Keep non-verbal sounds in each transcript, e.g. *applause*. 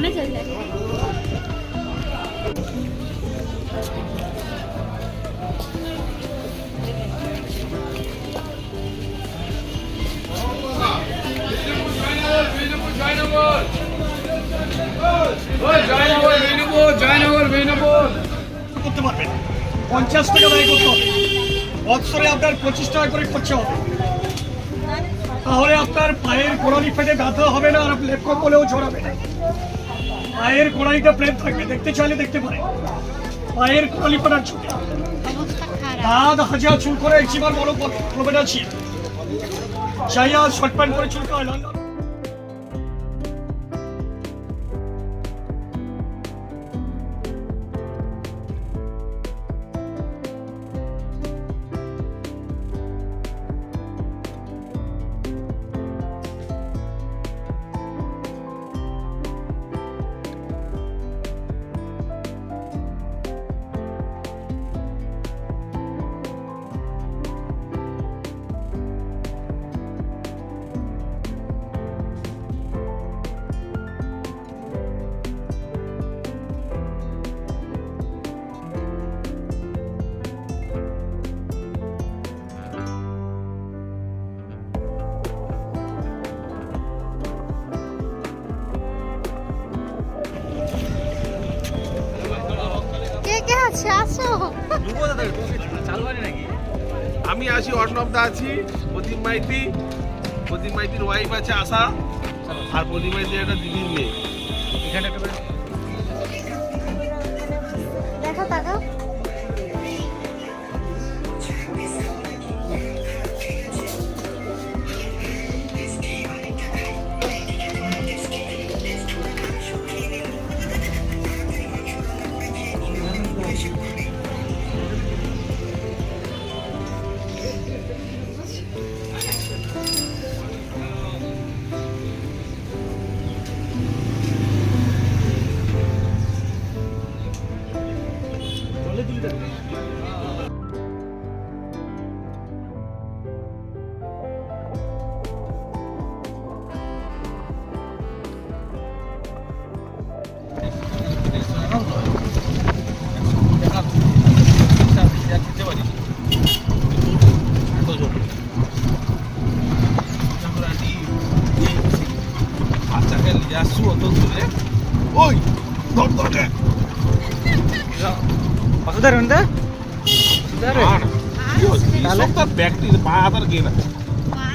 অনেক ভালো লাগে পঞ্চাশ টাকা ব্যয় করতে আপনার পঁচিশ টাকা করে খরচা তাহলে আপনার পায়ের গোড়ালি ফেটে ব্যথা হবে না আর লেপ কলেও ঝরাবে না। পায়ের গোড়ালিটা প্রেম থাকবে দেখতে চাইলে দেখতে পারে। মায়ের গোড়ালি ফাটার ছুটে। দাঁত হাজার চুল করে একবার বড় প্রবেট আছে চাইয়া শর্ট প্যান্ট করে চুল করে আছে? আসো আমি আছি অর্ণবদা আছি প্রদীপ মাইতি। প্রদীপ মাইতির ওয়াইফ আছে আশা। আর প্রদীপ মাইতির একটা দিদির মেয়ে। দেখো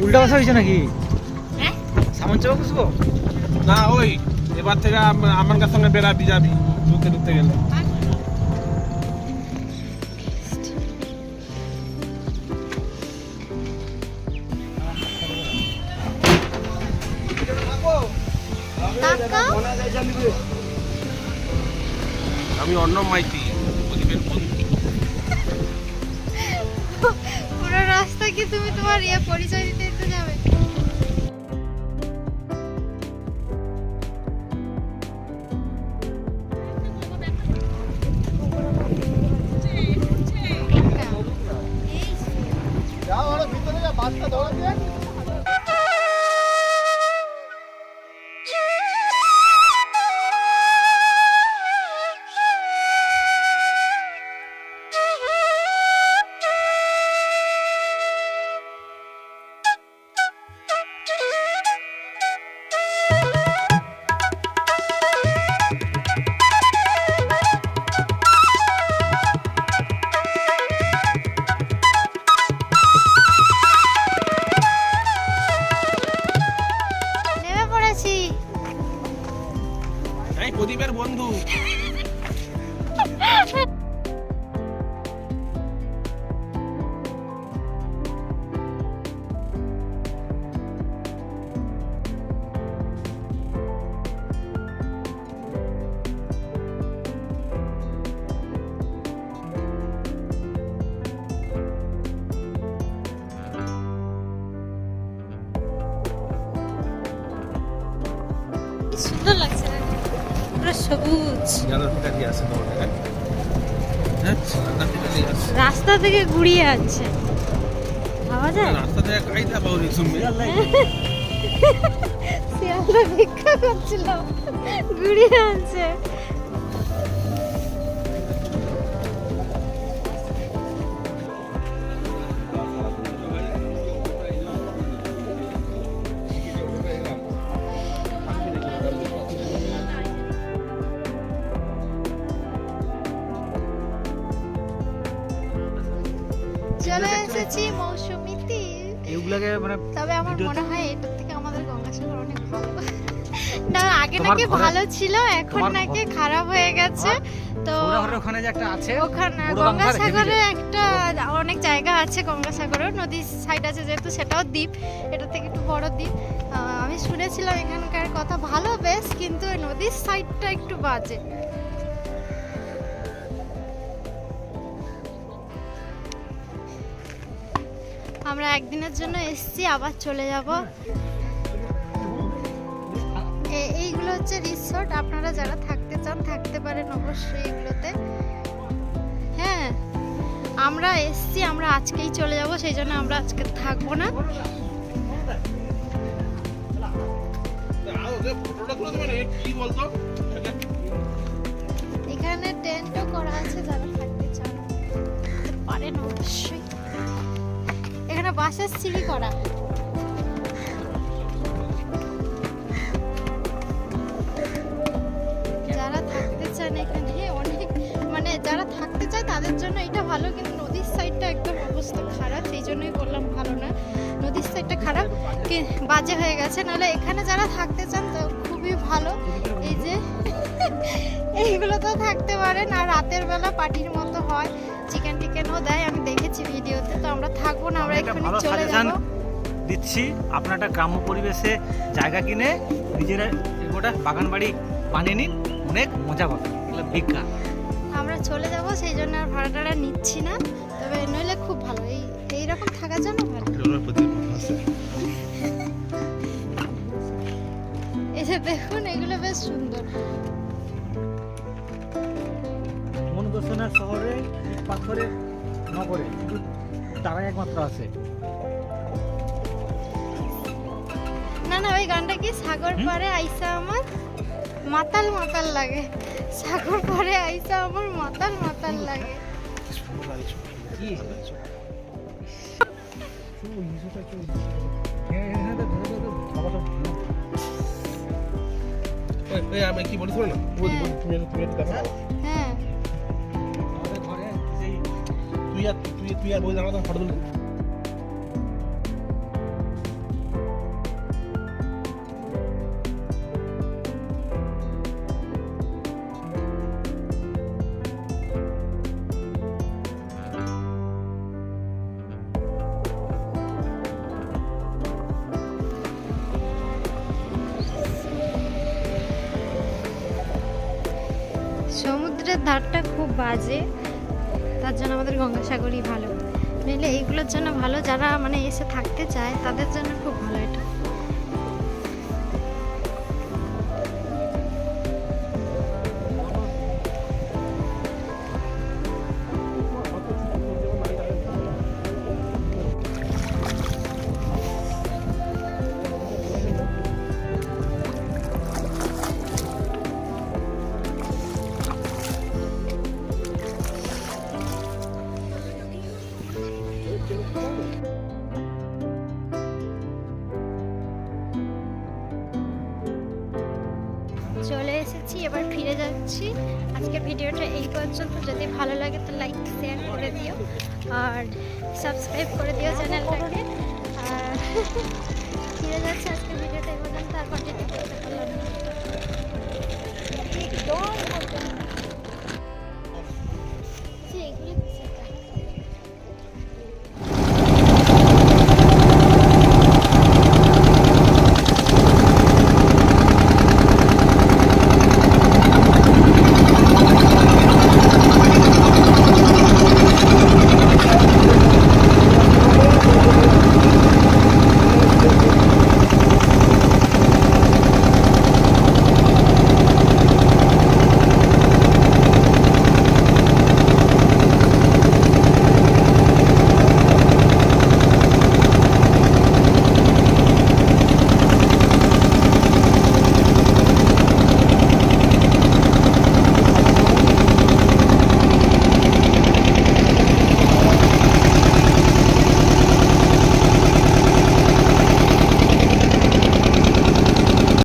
উল্টা বসা হয়েছে নাকি? হ্যাঁ? সামন চাপা না ওই এবার থেকে আমার কাছে সঙ্গে বেড়াবি যাবি ঢুকতে ঢুকতে গেলে। আমি অন্য মাইতি। পুরো রাস্তা কি তুমি তোমার ইয়ে পরিচয় দিতে রাস্তা থেকে ঘুরিয়ে আছে ভাবা যায়? রাস্তা থেকে কাইতা পাওনি তুমি। *laughs* ভিক্ষা ঘুরিয়ে আনছে। মানে তবে আমার মনে হয় এটার থেকে আমাদের গঙ্গাসাগর অনেক ভালো। না আগে নাকি ভালো ছিল এখন নাকি খারাপ হয়ে গেছে। তো ওখানে যে একটা আছে ওখানে গঙ্গাসাগরে একটা অনেক জায়গা আছে গঙ্গাসাগরেও নদীর সাইড আছে যেহেতু সেটাও দ্বীপ এটা থেকে একটু বড় দ্বীপ। আহ, আমি শুনেছিলাম এখানকার কথা ভালো বেশ কিন্তু নদীর সাইডটা একটু বাজে। আমরা একদিনের জন্য এসছি, আবার চলে যাব। এইগুলো হচ্ছে রিসোর্ট আপনারা যারা থাকতে চান, থাকতে পারেন অবশ্যই এগুলোতে। হ্যাঁ আমরা এসছি, আমরা আজকেই চলে যাব, সেই জন্য আমরা আজকে থাকব না। এখানে টেন্টও করা আছে, যারা থাকতে চান পারেন অবশ্যই। বাসের সিঁড়ি করা। যারা থাকতে চান এখানে, অনেক মানে যারা থাকতে চায় তাদের জন্য এটা ভালো, কিন্তু নদীর সাইডটা একদম অবস্থা খারাপ, সেই জন্যই বললাম ভালো না। নদীর সাইডটা খারাপ বাজে হয়ে গেছে। নাহলে এখানে যারা থাকতে চান তো খুবই ভালো। এই যে এইগুলো তো থাকতে পারেন আর রাতের বেলা পার্টির মতো হয় চিকেন টিকেনও দেয় আমি দেখেছি ভিডিওতে তো আমরা থাকব না আমরা ভালো চলে যাব। দিচ্ছি আপনার একটা গ্রাম্য পরিবেশে জায়গা কিনে নিজেরা গোটা বাগান বাড়ি বানিয়ে নিন অনেক মজা পাবেন এগুলো বিজ্ঞান আমরা চলে যাব সেই জন্য আর ভাড়া টাড়া নিচ্ছি না তবে নইলে খুব ভালো এই এইরকম থাকার জন্য ভালো। *laughs* দেখুন এগুলো বেশ সুন্দর। মনদর্শনের শহরে পাথরের নগরে তারাই একমাত্র আছে। না না ওই গানটা কি? সাগর? পারে আইসা আমার মাতাল মাতাল লাগে। সাগর পারে আইসা আমার মাতাল মাতাল লাগে। কি? আমি কি বলি শোনো না বলি বলি তুমি তুমি একটু দেখো হ্যাঁ। তুই আর তুই তুই আর বই দেখা ফটো তুলবি? খুব বাজে। তার জন্য আমাদের গঙ্গাসাগরই ভালো। নইলে এইগুলোর জন্য ভালো যারা মানে এসে থাকতে চায়, তাদের জন্য খুব ভালো। চলে এসেছি, এবার ফিরে যাচ্ছি। আজকের ভিডিওটা এই পর্যন্ত। যদি ভালো লাগে তো লাইক শেয়ার করে দিও। আর সাবস্ক্রাইব করে দিও চ্যানেলটাকে। আর *laughs* ফিরে যাচ্ছি আজকের ভিডিওটা এই পর্যন্ত তারপর যদি করতে পারলাম